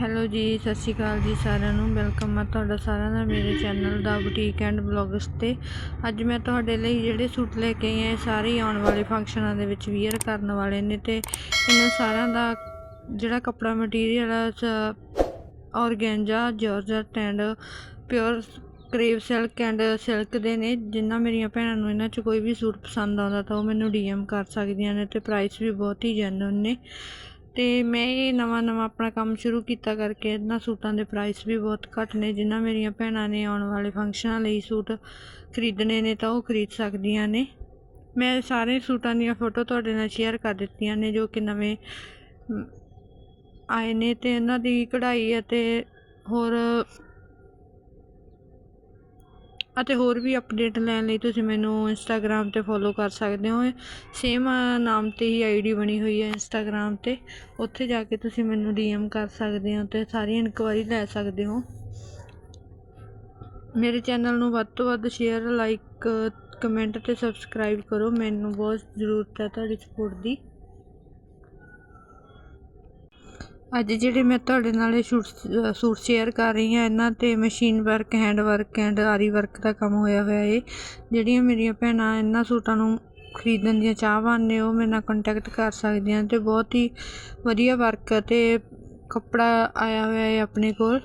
Hello ਜੀ, ਸਤਿ ਸ਼੍ਰੀ ਅਕਾਲ ਜੀ ਸਾਰਿਆਂ ਨੂੰ। ਵੈਲਕਮ ਆ ਤੁਹਾਡਾ ਸਾਰਿਆਂ ਦਾ ਮੇਰੇ ਚੈਨਲ ਦਾ ਬੁਟੀਕ ਐਂਡ ਬਲੌਗਸ ਤੇ। ਅੱਜ ਮੈਂ ਤੁਹਾਡੇ ਲਈ ਜਿਹੜੇ ਸੂਟ ਲੈ ਕੇ ਆਈ ਹਾਂ, ਇਹ ਸਾਰੇ ਹੀ ਆਉਣ ਵਾਲੇ ਫੰਕਸ਼ਨਾਂ ਦੇ ਵਿੱਚ ਵੀਅਰ ਕਰਨ ਵਾਲੇ ਨੇ ਤੇ ਇਹਨਾਂ ਸਾਰਿਆਂ ਦਾ ਜਿਹੜਾ ਕੱਪੜਾ ਮਟੀਰੀਅਲ ਆ organza georgette and pure crepe silk and silk ਦੇ ਨੇ। ਜਿੰਨਾ ਮੇਰੀਆਂ ਭੈਣਾਂ ਨੂੰ ਇਹਨਾਂ 'ਚ ਕੋਈ ਵੀ ਸੂਟ ਪਸੰਦ ਆਉਂਦਾ ਤਾਂ ਉਹ ਮੈਨੂੰ ਡੀਐਮ ਕਰ ਸਕਦੀਆਂ ਨੇ ਤੇ ਪ੍ਰਾਈਸ ਵੀ ਬਹੁਤ ਹੀ ਜੈਨੂਨ ਨੇ। ਅਤੇ ਮੈਂ ਇਹ ਨਵਾਂ ਨਵਾਂ ਆਪਣਾ ਕੰਮ ਸ਼ੁਰੂ ਕੀਤਾ ਕਰਕੇ ਇਹਨਾਂ ਸੂਟਾਂ ਦੇ ਪ੍ਰਾਈਸ ਵੀ ਬਹੁਤ ਘੱਟ ਨੇ। ਜਿਨ੍ਹਾਂ ਮੇਰੀਆਂ ਭੈਣਾਂ ਨੇ ਆਉਣ ਵਾਲੇ ਫੰਕਸ਼ਨਾਂ ਲਈ ਸੂਟ ਖਰੀਦਣੇ ਨੇ ਤਾਂ ਉਹ ਖਰੀਦ ਸਕਦੀਆਂ ਨੇ। ਮੈਂ ਸਾਰੇ ਸੂਟਾਂ ਦੀਆਂ ਫੋਟੋ ਤੁਹਾਡੇ ਨਾਲ ਸ਼ੇਅਰ ਕਰ ਦਿੱਤੀਆਂ ਨੇ ਜੋ ਕਿ ਨਵੇਂ ਆਏ ਨੇ ਅਤੇ ਇਹਨਾਂ ਦੀ ਕਢਾਈ ਅਤੇ ਹੋਰ ਅਤੇ ਹੋਰ ਵੀ ਅਪਡੇਟ ਲੈਣ ਲਈ ਤੁਸੀਂ ਮੈਨੂੰ ਇੰਸਟਾਗ੍ਰਾਮ ਤੇ ਫੋਲੋ ਕਰ ਸਕਦੇ ਹੋ। ਸੇਮ ਨਾਮ ਤੇ ਹੀ ਆਈ ਡੀ ਬਣੀ ਹੋਈ ਹੈ ਇੰਸਟਾਗ੍ਰਾਮ ਤੇ। ਉੱਥੇ ਜਾ ਕੇ ਤੁਸੀਂ ਮੈਨੂੰ ਡੀ ਡੀਐਮ ਕਰ ਸਕਦੇ ਹੋ ਅਤੇ ਸਾਰੀ ਇਨਕੁਆਇਰੀ ਲੈ ਸਕਦੇ ਹੋ। ਮੇਰੇ ਚੈਨਲ ਨੂੰ ਵੱਧ ਤੋਂ ਵੱਧ ਸ਼ੇਅਰ ਲਾਈਕ ਕਮੈਂਟ ਅਤੇ ਸਬਸਕ੍ਰਾਈਬ ਕਰੋ। ਮੈਨੂੰ ਬਹੁਤ ਜ਼ਰੂਰਤ ਹੈ ਤੁਹਾਡੀ ਸਪੋਰਟ ਦੀ। ਅੱਜ ਜਿਹੜੇ ਮੈਂ ਤੁਹਾਡੇ ਨਾਲ ਇਹ ਸੂਟ ਸੂਟ ਸ਼ੇਅਰ ਕਰ ਰਹੀ ਹਾਂ, ਇਹਨਾਂ ਤੇ machine work hand work and aari work ਦਾ ਕੰਮ ਹੋਇਆ ਹੋਇਆ ਏ। ਜਿਹੜੀਆਂ ਮੇਰੀਆਂ ਭੈਣਾਂ ਇਹਨਾਂ ਸੂਟਾਂ ਨੂੰ ਖਰੀਦਣ ਦੀਆਂ ਚਾਹਵਾਨ ਨੇ ਉਹ ਮੇਰੇ ਨਾਲ ਕੰਟੈਕਟ ਕਰ ਸਕਦੀਆਂ ਅਤੇ ਬਹੁਤ ਹੀ ਵਧੀਆ ਵਰਕ ਅਤੇ ਕੱਪੜਾ ਆਇਆ ਹੋਇਆ ਏ ਆਪਣੇ ਕੋਲ।